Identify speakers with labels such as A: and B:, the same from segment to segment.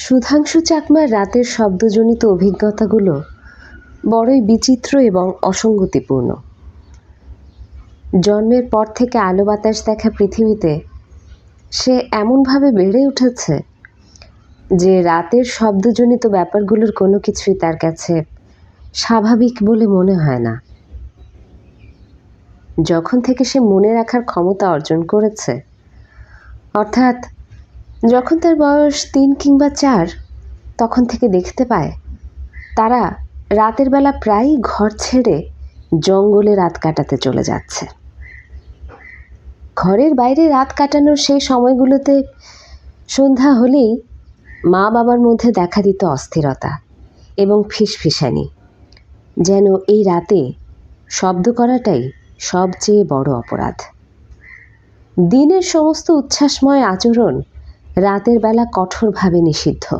A: সুধাংশু চাকমার রাতের শব্দজনিত অভিজ্ঞতাগুলো বড়ই বিচিত্র এবং অসঙ্গতিপূর্ণ। জন্মের পর থেকে আলো বাতাস দেখা পৃথিবীতে সে এমনভাবে বেড়ে উঠেছে যে রাতের শব্দজনিত ব্যাপারগুলোর কোনো কিছুই তার কাছে স্বাভাবিক বলে মনে হয় না। যখন থেকে সে মনে রাখার ক্ষমতা অর্জন করেছে, অর্থাৎ যখন তার বয়স তিন কিংবা চার, তখন থেকে দেখতে পায়, তারা রাতের বেলা প্রায়ই ঘর ছেড়ে জঙ্গলে রাত কাটাতে চলে যাচ্ছে। ঘরের বাইরে রাত কাটানোর সেই সময়গুলোতে সন্ধ্যা হলেই মা বাবার মধ্যে দেখা দিত অস্থিরতা এবং ফিসফিসানি, যেন এই রাতে শব্দ করাটাই সবচেয়ে বড় অপরাধ। দিনের সমস্ত উচ্ছ্বাসময় আচরণ রাতের বেলা কঠোরভাবে নিষিদ্ধ।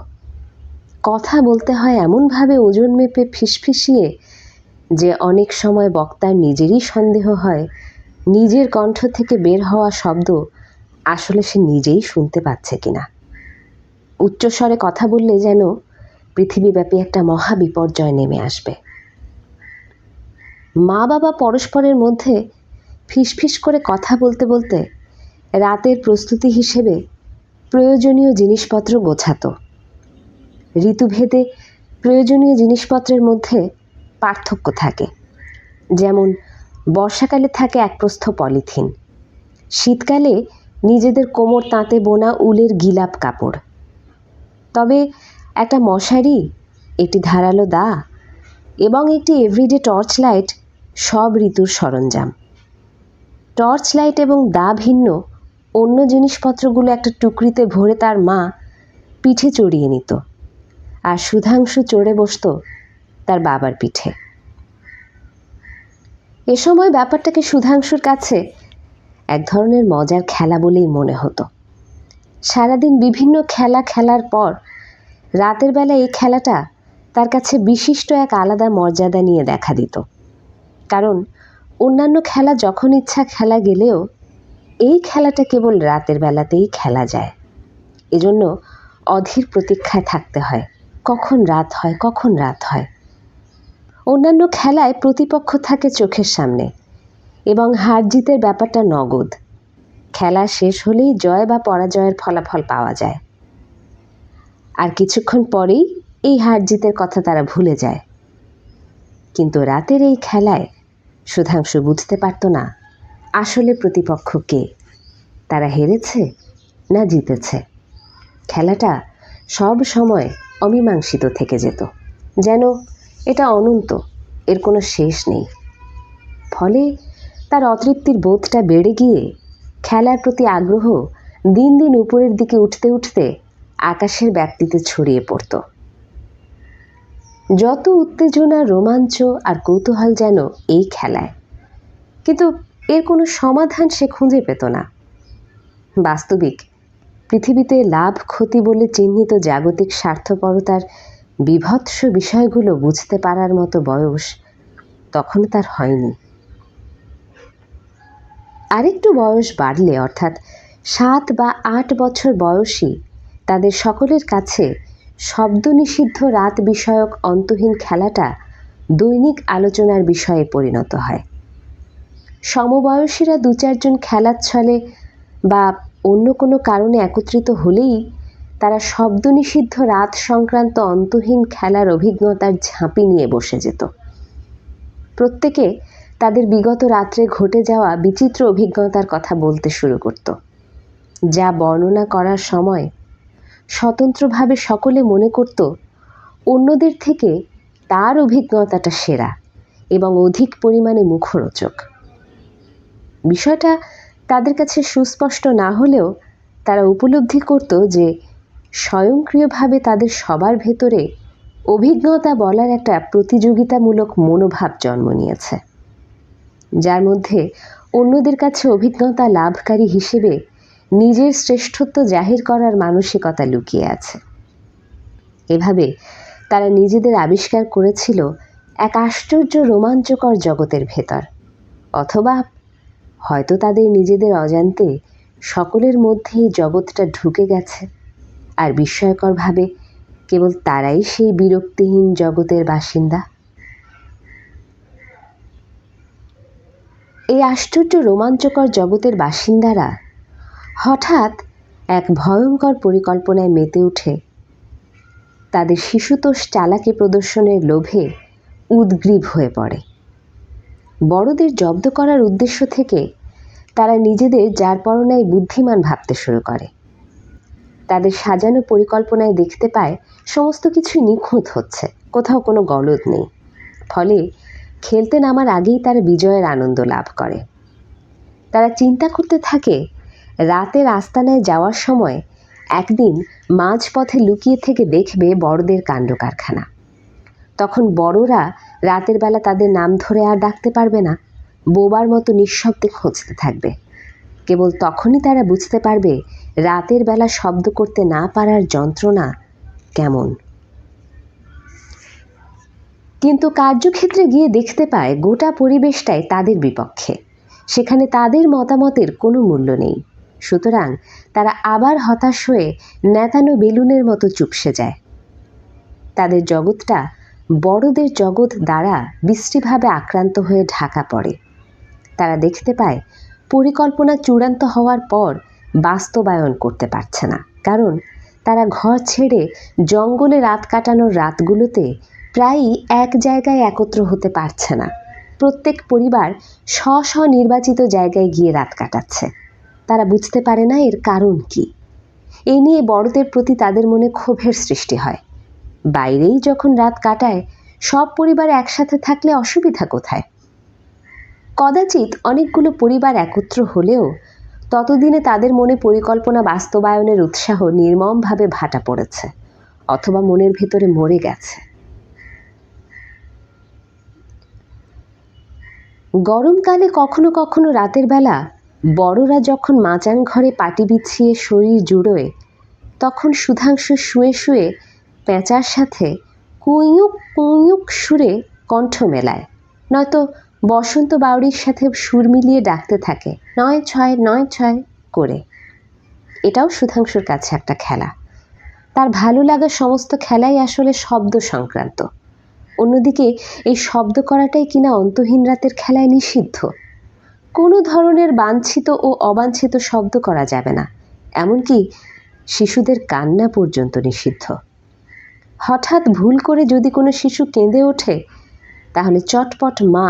A: কথা বলতে হয় এমনভাবে ওজন মেপে ফিসফিসিয়ে যে অনেক সময় বক্তার নিজেরই সন্দেহ হয়, নিজের কণ্ঠ থেকে বের হওয়া শব্দ আসলে সে নিজেই শুনতে পাচ্ছে কিনা। উচ্চস্বরে কথা বললে যেন পৃথিবীব্যাপী একটা মহা বিপর্যয় নেমে আসবে। মা বাবা পরস্পরের মধ্যে ফিসফিস করে কথা বলতে বলতে রাতের প্রস্তুতি হিসেবে প্রয়োজনীয় জিনিসপত্র গোছাতো। ঋতুভেদে প্রয়োজনীয় জিনিসপত্রের মধ্যে পার্থক্য থাকে। যেমন, বর্ষাকালে থাকে একপ্রস্থ পলিথিন। শীতকালে নিজেদের কোমর তাঁতে বোনা উলের গিলাপ কাপড়। তবে একটা মশারি, একটি ধারালো দা এবং একটি এভরিডে টর্চ লাইট সব ঋতুর সরঞ্জাম। টর্চ লাইট এবং দা ভিন্ন অন্য জিনিসপত্রগুলো একটা টুকরিতে ভরে তার মা পিঠে চড়িয়ে নিত আর সুধাংশু চড়ে বসত তার বাবার পিঠে। এ সময় ব্যাপারটাকে সুধাংশুর কাছে এক ধরনের মজার খেলা বলেই মনে হতো। সারাদিন বিভিন্ন খেলা খেলার পর রাতের বেলা এই খেলাটা তার কাছে বিশিষ্ট এক আলাদা মর্যাদা নিয়ে দেখা দিত। কারণ অন্যান্য খেলা যখন ইচ্ছা খেলা গেলেও এই খেলাটা কেবল রাতের বেলাতেই খেলা যায়। এজন্য অধীর প্রতীক্ষায় থাকতে হয়, কখন রাত হয়, কখন রাত হয়। অন্যান্য খেলায় প্রতিপক্ষ থাকে চোখের সামনে, এবং হার জিতের ব্যাপারটা নগদ। খেলা শেষ হলেই জয় বা পরাজয়ের ফলাফল পাওয়া যায়। আর কিছুক্ষণ পরেই এই হার জিতের কথা তারা ভুলে যায়। কিন্তু রাতের এই খেলায় সুধাংশু বুঝতে পারত না আসলে প্রতিপক্ষ কে? তারা হেরেছে না জিতেছে? খেলাটা সব সময় অমীমাংসিত থেকে যেত। যেন এটা অনন্ত, এর কোনো শেষ নেই। ফলে তার অতৃপ্তির বোধটা বেড়ে গিয়ে খেলার প্রতি আগ্রহ দিন দিন উপরের দিকে উঠতে উঠতে আকাশের ব্যক্তিতে ছড়িয়ে পড়ত। যত উত্তেজনা, রোমাঞ্চ আর কৌতূহল যেন এই খেলায়। কিন্তু এর কোনো সমাধান সে খুঁজে পেত না। বাস্তবিক, পৃথিবীতে লাভ, ক্ষতি বলে চিহ্নিত জাগতিক স্বার্থপরতার বিভৎস বিষয়গুলো বুঝতে পারার মতো বয়স তখন তার হয়নি। আরেকটু বয়স বাড়লে, অর্থাৎ সাত বা আট বছর বয়সী, তাদের সকলের কাছে শব্দ নিষিদ্ধ রাত বিষয়ক অন্তহীন খেলাটা দৈনিক আলোচনার বিষয়ে পরিণত হয়। সমবয়সীরা দু চারজন খেলার ছলে বা অন্য কোনো কারণে একত্রিত হলেই তারা শব্দ নিষিদ্ধ রাত সংক্রান্ত অন্তহীন খেলার অভিজ্ঞতার ঝাঁপি নিয়ে বসে যেত। প্রত্যেকে তাদের বিগত রাত্রে ঘটে যাওয়া বিচিত্র অভিজ্ঞতার কথা বলতে শুরু করত। যা বর্ণনা করার সময় স্বতন্ত্রভাবে সকলে মনে করত, অন্যদের থেকে তার অভিজ্ঞতাটা সেরা এবং অধিক পরিমাণে মুখরোচক। বিষয়টা তাদের কাছে সুস্পষ্ট না হলেও তারা উপলব্ধি করত যে স্বয়ংক্রিয়ভাবে তাদের সবার ভেতরে অভিজ্ঞতা বলার একটা প্রতিযোগিতামূলক মনোভাব জন্ম নিয়েছে, যার মধ্যে অন্যদের কাছে অভিজ্ঞতা লাভকারী হিসেবে নিজের শ্রেষ্ঠত্ব জাহির করার মানসিকতা লুকিয়ে আছে। এভাবে তারা নিজেদের আবিষ্কার করেছিল এক আশ্চর্য রোমাঞ্চকর জগতের ভেতর, অথবা হয়তো তাদের নিজেদের অজান্তে সকলের মধ্যেই জগৎটা ঢুকে গেছে। আর বিস্ময়করভাবে কেবল তারাই সেই বিরক্তিহীন জগতের বাসিন্দা। এই আশ্চর্য রোমাঞ্চকর জগতের বাসিন্দারা হঠাৎ এক ভয়ঙ্কর পরিকল্পনায় মেতে উঠে। তাদের শিশুতোষ চালাকি প্রদর্শনের লোভে উদ্গ্রীব হয়ে পড়ে। বড়দের জব্দ করার উদ্দেশ্য থেকে তারা নিজেদের যার পরনায় বুদ্ধিমান ভাবতে শুরু করে। তাদের সাজানো পরিকল্পনায় দেখতে পায় সমস্ত কিছু নিখুঁত হচ্ছে, কোথাও কোনো গলদ নেই। ফলে খেলতে নামার আগেই তারা বিজয়ের আনন্দ লাভ করে। তারা চিন্তা করতে থাকে, রাতের আস্তানায় যাওয়ার সময় একদিন মাঝপথে লুকিয়ে থেকে দেখবে বড়দের কাণ্ড কারখানা। তখন বড়রা রাতের বেলা তাদের নাম ধরে আর ডাকতে পারবে না। বোবার মতো নিঃশব্দে খুঁজতে থাকবে। কেবল তখনই তারা বুঝতে পারবে রাতের বেলা শব্দ করতে না পারার যন্ত্রণা কেমন। কিন্তু কার্যক্ষেত্রে গিয়ে দেখতে পায় গোটা পরিবেশটাই তাদের বিপক্ষে। সেখানে তাদের মতামতের কোনো মূল্য নেই। সুতরাং তারা আবার হতাশ হয়ে নেতানো বেলুনের মতো চুপসে যায়। তাদের জগৎটা বড়দের জগৎ দ্বারা বিশ্রীভাবে আক্রান্ত হয়ে ঢাকা পড়ে। তারা দেখতে পায়, পরিকল্পনা চূড়ান্ত হওয়ার পর বাস্তবায়ন করতে পারছে না। কারণ তারা ঘর ছেড়ে জঙ্গলে রাত কাটানোর রাতগুলোতে প্রায়ই এক জায়গায় একত্র হতে পারছে না। প্রত্যেক পরিবার স্ব স্ব নির্বাচিত জায়গায় গিয়ে রাত কাটাচ্ছে। তারা বুঝতে পারে না এর কারণ কি। এ নিয়ে বড়দের প্রতি তাদের মনে ক্ষোভের সৃষ্টি হয়। বাইরেই যখন রাত কাটায়, সব পরিবার একসাথে থাকলে অসুবিধা কোথায়? কদাচিৎ অনেকগুলো পরিবার একত্র হলেও ততদিনে তাদের মনে পরিকল্পনা বাস্তবায়নের উৎসাহ নির্মমভাবে ভাটা পড়েছে, অথবা মনের ভেতরে মরে গেছে। গরমকালে কখনো কখনো রাতের বেলা বড়রা যখন মাচাং ঘরে পাটি বিছিয়ে শরীর জুড়োয়, তখন সুধাংশু শুয়ে শুয়ে পেঁচার সাথে কুইয়ুক কুইয়ুক সুরে কণ্ঠ মেলায়। নয়তো বসন্ত বাউরির সাথে সুর মিলিয়ে ডাকতে থাকে নয় ছয় নয় ছয় করে। এটাও সুধাংশুর কাছে একটা খেলা। তার ভালো লাগা সমস্ত খেলাই আসলে শব্দ সংক্রান্ত। অন্যদিকে এই শব্দ করাটাই কিনা অন্তহীন রাতের খেলায় নিষিদ্ধ? কোনো ধরনের বাঞ্ছিত ও অবাঞ্ছিত শব্দ করা যাবে না। এমনকি শিশুদের কান্না পর্যন্ত নিষিদ্ধ। হঠাৎ ভুল করে যদি কোনো শিশু কেঁদে ওঠে, তাহলে চটপট মা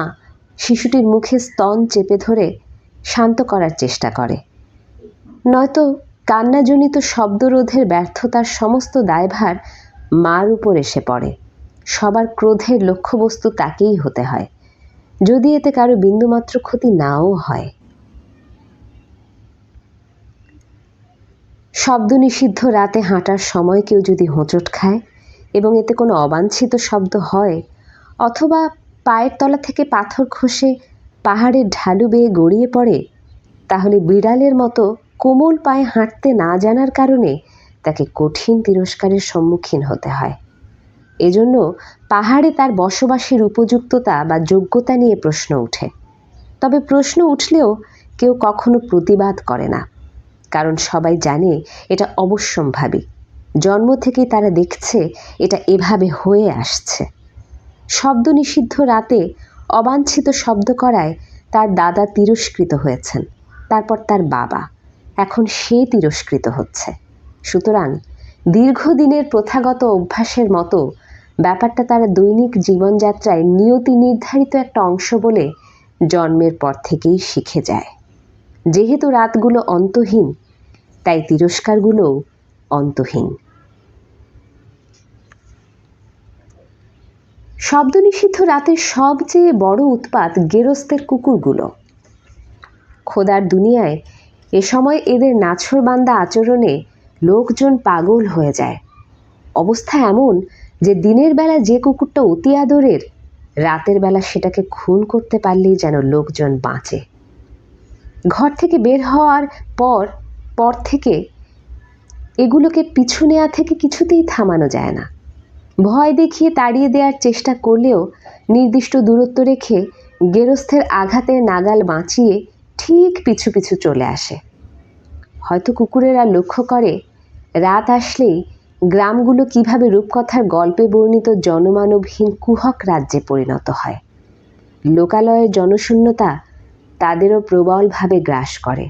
A: শিশুটির মুখে স্তন চেপে ধরে শান্ত করার চেষ্টা করে। নয়তো কান্নাজনিত শব্দরোধের ব্যর্থতার সমস্ত দায়ভার মার উপর এসে পড়ে। সবার ক্রোধের লক্ষ্যবস্তু তাকেই হতে হয়, যদি এতে কারও বিন্দুমাত্র ক্ষতি নাও হয়। শব্দ নিষিদ্ধ রাতে হাঁটার সময় কেউ যদি হোঁচট খায় এবং এতে কোনো অবাঞ্ছিত শব্দ হয়, অথবা পায়ের তলা থেকে পাথর খসে পাহাড়ের ঢালু বেয়ে গড়িয়ে পড়ে, তাহলে বিড়ালের মতো কোমল পায়ে হাঁটতে না জানার কারণে তাকে কঠিন তিরস্কারের সম্মুখীন হতে হয়। এজন্য পাহাড়ে তার বসবাসের উপযুক্ততা বা যোগ্যতা নিয়ে প্রশ্ন ওঠে তবে প্রশ্ন উঠলেও কেউ কখনো প্রতিবাদ করে না, কারণ সবাই জানে এটা অবশ্যম্ভাবী। জন্ম থেকেই তারা দেখছে এটা এভাবে হয়ে আসছে। শব্দ নিষিদ্ধ রাতে অবাঞ্ছিত শব্দ করায় তার দাদা তিরস্কৃত হয়েছেন, তারপর তার বাবা। এখন সে তিরস্কৃত হচ্ছে। সুতরাং দীর্ঘদিনের প্রথাগত অভ্যাসের মতো ব্যাপারটা তারা দৈনিক জীবনযাত্রায় নিয়তি নির্ধারিত একটা অংশ বলে জন্মের পর থেকেই শিখে যায়। যেহেতু রাতগুলো অন্তহীন, তাই তিরস্কারগুলোও অন্তহীন। শব্দ নিষিদ্ধ রাতের সবচেয়ে বড় উৎপাত গেরস্তের কুকুরগুলো। খোদার দুনিয়ায় এ সময় এদের নাছরবান্দা আচরণে লোকজন পাগল হয়ে যায়। অবস্থা এমন যে দিনের বেলা যে কুকুরটা অতি আদরের, রাতের বেলা সেটাকে খুন করতে পারলেই যেন লোকজন বাঁচে। ঘর থেকে বের হওয়ার পর পর থেকে এগুলোকে পিছু নেওয়া থেকে কিছুতেই থামানো যায় না। ভয় দেখিয়ে তাড়িয়ে দেওয়ার চেষ্টা করলেও নির্দিষ্ট দূরত্ব রেখে গেরস্থের আঘাতের নাগাল বাঁচিয়ে ঠিক পিছু পিছু চলে আসে। হয়তো কুকুরেরা লক্ষ্য করে, রাত আসলেই গ্রামগুলো কীভাবে রূপকথার গল্পে বর্ণিত জনমানবহীন কুহক রাজ্যে পরিণত হয়। লোকালয়ের জনশূন্যতা তাদেরও প্রবলভাবে গ্রাস করে।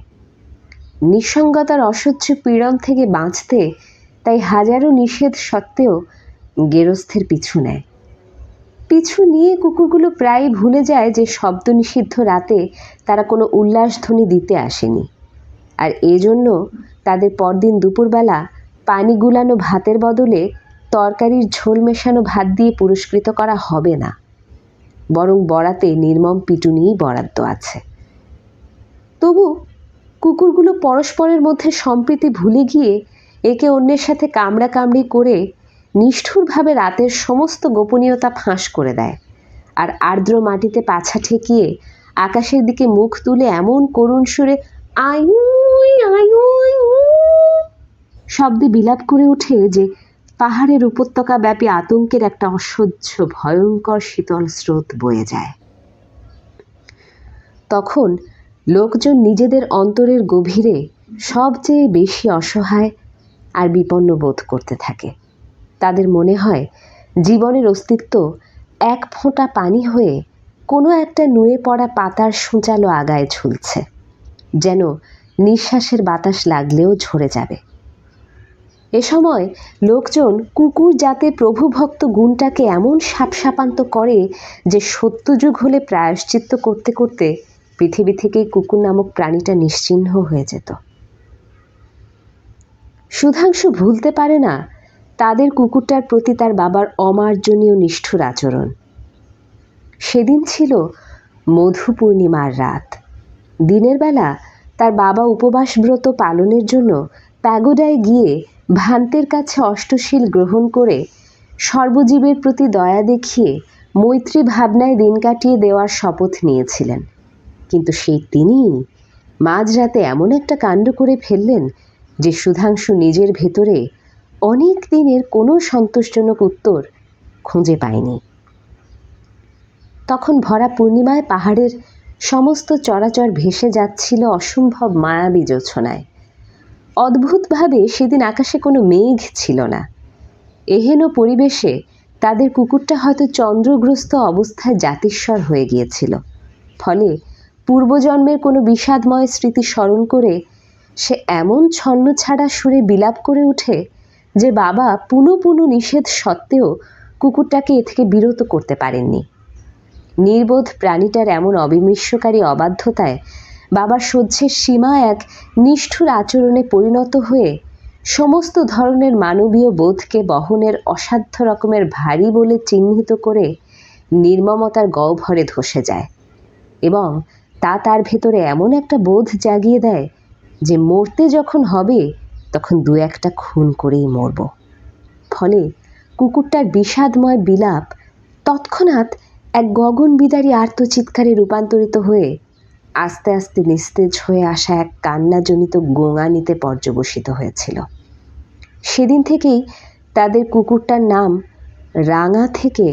A: নিঃসঙ্গতার অসহ্য পীড়ন থেকে বাঁচতে, তাই হাজারো নিষেধ সত্ত্বেও গেরস্থের পিছু নেয়। পিছু নিয়ে কুকুরগুলো প্রায় ভুলে যায় যে শব্দ নিষিদ্ধ রাতে তারা কোনো উল্লাসধ্বনি দিতে আসেনি। আর এজন্য তাদের পরদিন দুপুরবেলা পানি গুলানো ভাতের বদলে তরকারির ঝোল মেশানো ভাত দিয়ে পুরস্কৃত করা হবে না। বরং বরাতে নির্মম পিটুনিই বরাদ্দ আছে। তবু কুকুরগুলো পরস্পরের মধ্যে সম্প্রীতি ভুলে গিয়ে একে অন্যের সাথে কামড়া কামড়ি করে নিষ্ঠুরভাবে রাতের সমস্ত গোপনীয়তা ফাঁস করে দেয়। আর আর্দ্র মাটিতে পাছা ঠেকিয়ে আকাশের দিকে মুখ তুলে এমন করুণ সুরে আয়ুই আয়ুই শব্দে বিলাপ করে ওঠে যে পাহাড়ের উপত্যকা ব্যাপী আতঙ্কের একটা অসহ্য, ভয়ঙ্কর শীতল স্রোত বয়ে যায়। তখন লোকজন নিজেদের অন্তরের গভীরে সবচেয়ে বেশি অসহায় আর বিপন্ন বোধ করতে থাকে। তাদের মনে হয়, জীবনের অস্তিত্ব এক ফোঁটা পানি হয়ে কোনো একটা নুয়ে পড়া পাতার সূচালো আগায় ঝুলছে, যেন নিঃশ্বাসের বাতাস লাগলেও ঝরে যাবে। এ সময় লোকজন কুকুর জাতের প্রভুভক্ত গুণটাকে এমন সাপসাপান্ত করে যে সত্যযুগ হলে প্রায়শ্চিত্ত করতে করতে পৃথিবী থেকেই কুকুর নামক প্রাণীটা নিশ্চিহ্ন হয়ে যেত। সুধাংশু ভুলতে পারে না, তাদের কুকুরটার প্রতি তার বাবার অমার্জনীয় নিষ্ঠুর আচরণ। সেদিন ছিল মধু পূর্ণিমার রাত। দিনের বেলা তার বাবা উপবাস ব্রত পালনের জন্য প্যাগোডায় গিয়ে ভ্রান্তের কাছে অষ্টশীল গ্রহণ করে সর্বজীবের প্রতি দয়া দেখিয়ে মৈত্রী ভাবনায় দিন কাটিয়ে দেওয়ার শপথ নিয়েছিলেন। কিন্তু সেই তিনিই মাঝরাতে এমন একটা কাণ্ড করে ফেললেন যে সুধাংশু নিজের ভেতরে অনেক দিনের কোনো সন্তোষজনক উত্তর খুঁজে পায়নি। তখন ভরা পূর্ণিমায় পাহাড়ের সমস্ত চরাচর ভেসে যাচ্ছিল অসম্ভব মায়াবী জোছনায় অদ্ভুতভাবে সেদিন আকাশে কোনো মেঘ ছিল না। এহেন পরিবেশে তাদের কুকুরটা হয়তো চন্দ্রগ্রস্ত অবস্থায় জাতিস্বর হয়ে গিয়েছিল। ফলে পূর্বজন্মের কোনো বিষাদময় স্মৃতি স্মরণ করে সে এমন ছন্ন ছাড়া সুরে বিলাপ করে ওঠে যে বাবা পুনঃ পুনঃ নিষেধ সত্ত্বেও কুকুরটাকে এ থেকে বিরত করতে পারেননি। নির্বোধ প্রাণীটার এমন অবিমিশ্বকারী অবাধ্যতায় বাবার সহ্যের সীমা এক নিষ্ঠুর আচরণে পরিণত হয়ে সমস্ত ধরনের মানবীয় বোধকে বহনের অসাধ্য রকমের ভারী বলে চিহ্নিত করে নির্মমতার গহ্বরে ধসে যায় এবং তা তার ভেতরে এমন একটা বোধ জাগিয়ে দেয় যে মরতে যখন হবে, তখন দু একটা খুন করেই মরব। ফলে কুকুরটার বিষাদময় বিলাপ তৎক্ষণাৎ এক গগন বিদারী আর্তচিৎকারে রূপান্তরিত হয়ে আস্তে আস্তে নিস্তেজ হয়ে আসা এক কান্নাজনিত গোঙানিতে পর্যবসিত হয়েছিল। সেদিন থেকেই তাদের কুকুরটার নাম রাঙা থেকে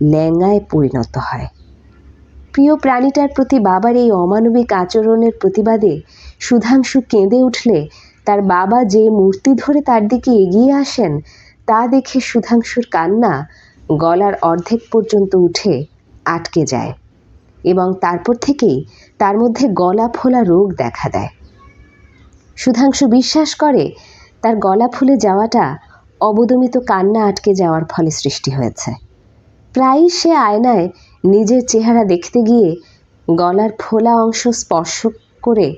A: ল্যাঙ্গায় পরিণত হয়। প্রিয় প্রাণীটার প্রতি বাবার এই অমানবিক আচরণের প্রতিবাদে সুধাংশু কেঁদে উঠলে তার বাবা যে মূর্তি ধরে তার দিকে এগিয়ে আসেন, তা দেখে সুধাংশুর কান্না গলার অর্ধেক পর্যন্ত উঠে আটকে যায় এবং তারপর থেকেই তার মধ্যে গলা ফোলা রোগ দেখা দেয়। সুধাংশু বিশ্বাস করে তার গলা ফুলে যাওয়াটা অবদমিত কান্না আটকে যাওয়ার ফলে সৃষ্টি হয়েছে। প্রায়ই সে আয়নায় নিজের চেহারা দেখতে গিয়ে গলার ফোলা অংশ স্পর্শ করে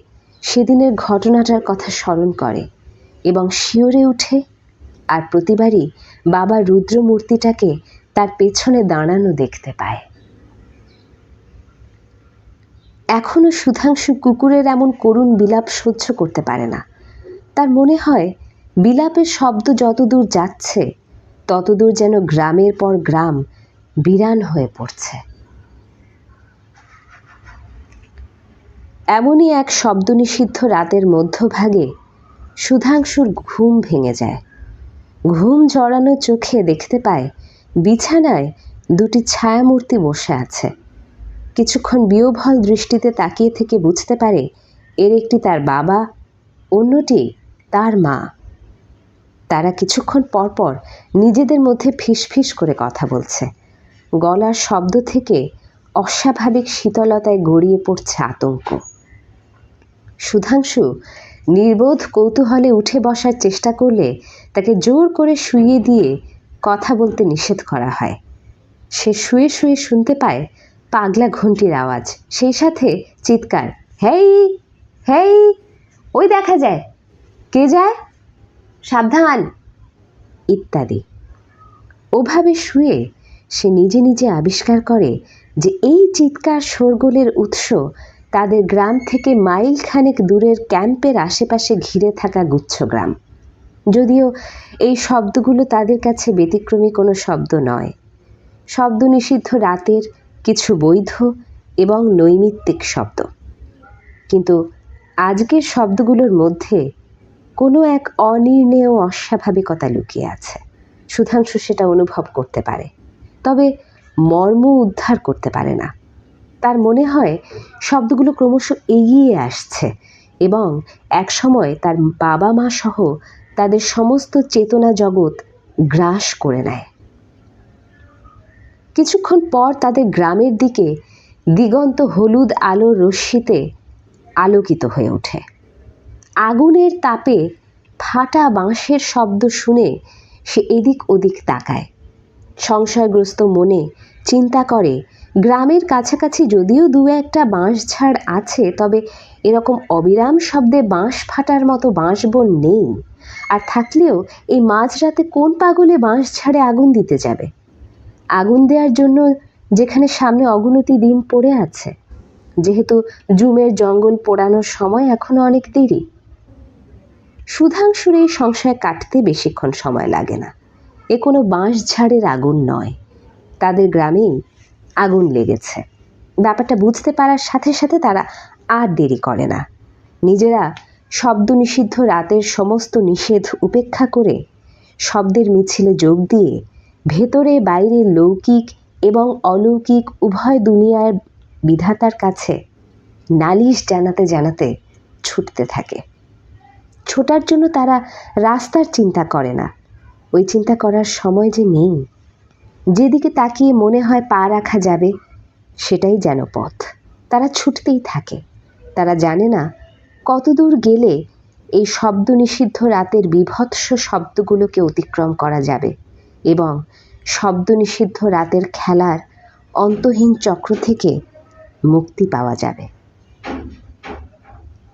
A: সেদিনের ঘটনাটার কথা স্মরণ করে এবং শিওরে উঠে আর প্রতিবারই বাবা রুদ্র মূর্তিটাকে তার পেছনে দাঁড়ানো দেখতে পায়। এখনও সুধাংশু কুকুরের এমন করুণ বিলাপ সহ্য করতে পারে না। তার মনে হয় বিলাপের শব্দ যতদূর যাচ্ছে, ততদূর যেন গ্রামের পর গ্রাম বিরান হয়ে পড়ছে। এমনই এক শব্দ নিষিদ্ধ রাতের মধ্যভাগে সুধাংশুর ঘুম ভেঙে যায়। ঘুম জড়ানো চোখে দেখতে পায় বিছানায় দুটি ছায়ামূর্তি বসে আছে। কিছুক্ষণ বিয়োভল দৃষ্টিতে তাকিয়ে থেকে বুঝতে পারে এর একটি তার বাবা, অন্যটি তার মা। তারা কিছুক্ষণ পরপর নিজেদের মধ্যে ফিসফিস করে কথা বলছে। গলার শব্দ থেকে অস্বাভাবিক শীতলতায় গড়িয়ে পড়ছে আতঙ্ক। সুধাংশু নির্বোধ কৌতূহলে উঠে বসার চেষ্টা করলে তাকে জোর করে শুইয়ে দিয়ে কথা বলতে নিষেধ করা হয়। সে শুয়ে শুয়ে শুনতে পায় পাগলা ঘন্টির আওয়াজ। সেই সাথে চিৎকার, হেই হেই, ওই দেখা যায়। কে যায়? সাবধান! ইত্যাদি। ওভাবে শুয়ে সে নিজে নিজে আবিষ্কার করে যে এই চিৎকার শোরগোলের উৎস তাদের গ্রাম থেকে মাইল খানেক দূরের ক্যাম্পের আশেপাশে ঘিরে থাকা গুচ্ছগ্রাম। যদিও এই শব্দগুলো তাদের কাছে ব্যতিক্রমী কোনো শব্দ নয়। শব্দ নিষিদ্ধ রাতের কিছু বৈধ এবং নৈমিত্তিক শব্দ। কিন্তু আজকের শব্দগুলোর মধ্যে কোনো এক অনির্ণেয় অস্বাভাবিকতা লুকিয়ে আছে। সুধাংশু সেটা অনুভব করতে পারে। তবে মর্ম উদ্ধার করতে পারে না। তার মনে হয় শব্দগুলো ক্রমশ এগিয়ে আসছে এবং একসময় তার বাবা মা সহ তাদের সমস্ত চেতনা জগৎ গ্রাস করে নেয়। কিছুক্ষণ পর তাদের গ্রামের দিকে দিগন্ত হলুদ আলোর রশ্মিতে আলোকিত হয়ে ওঠে। আগুনের তাপে ফাটা বাঁশের শব্দ শুনে সে এদিক ওদিক তাকায়। সংশয়গ্রস্ত মনে চিন্তা করে গ্রামের কাছাকাছি যদিও দু একটা বাঁশঝাড় আছে, তবে এরকম অবিরাম শব্দে বাঁশ ফাটার মতো বাঁশবন নেই। আর থাকলেও এই মাঝরাতে কোন পাগলে বাঁশ ঝাড়ে আগুন দিতে যাবে? আগুন দেওয়ার জন্য যেখানে সামনে অগুনতি দিন পড়ে আছে, যেহেতু জুমের জঙ্গল পোড়ানোর সময় এখনও অনেক দেরি। সুধাংশুর এই সংশয় কাটতে বেশিক্ষণ সময় লাগে না। এ কোনো বাঁশ ঝাড়ের আগুন নয়। তাদের গ্রামেই আগুন লেগেছে। ব্যাপারটা বুঝতে পারার সাথে সাথে তারা আর দেরি করে না। নিজেরা শব্দ নিষিদ্ধ রাতের সমস্ত নিষেধ উপেক্ষা করে শব্দের মিছিলে যোগ দিয়ে ভেতরে বাইরে লৌকিক এবং অলৌকিক উভয় দুনিয়ার বিধাতার কাছে নালিশ জানাতে জানাতে ছুটতে থাকে। ছোটার জন্য তারা রাস্তার চিন্তা করে না। ওই চিন্তা করার সময় যে নেই। যেদিকে তাকিয়ে মনে হয় পা রাখা যাবে, সেটাই যেন পথ। তারা ছুটতেই থাকে। তারা জানে না কতদূর গেলে এই শব্দ নিষিদ্ধ রাতের বিভৎস শব্দগুলোকে অতিক্রম করা যাবে এবং শব্দ নিষিদ্ধ রাতের খেলার অন্তহীন চক্র থেকে মুক্তি পাওয়া যাবে।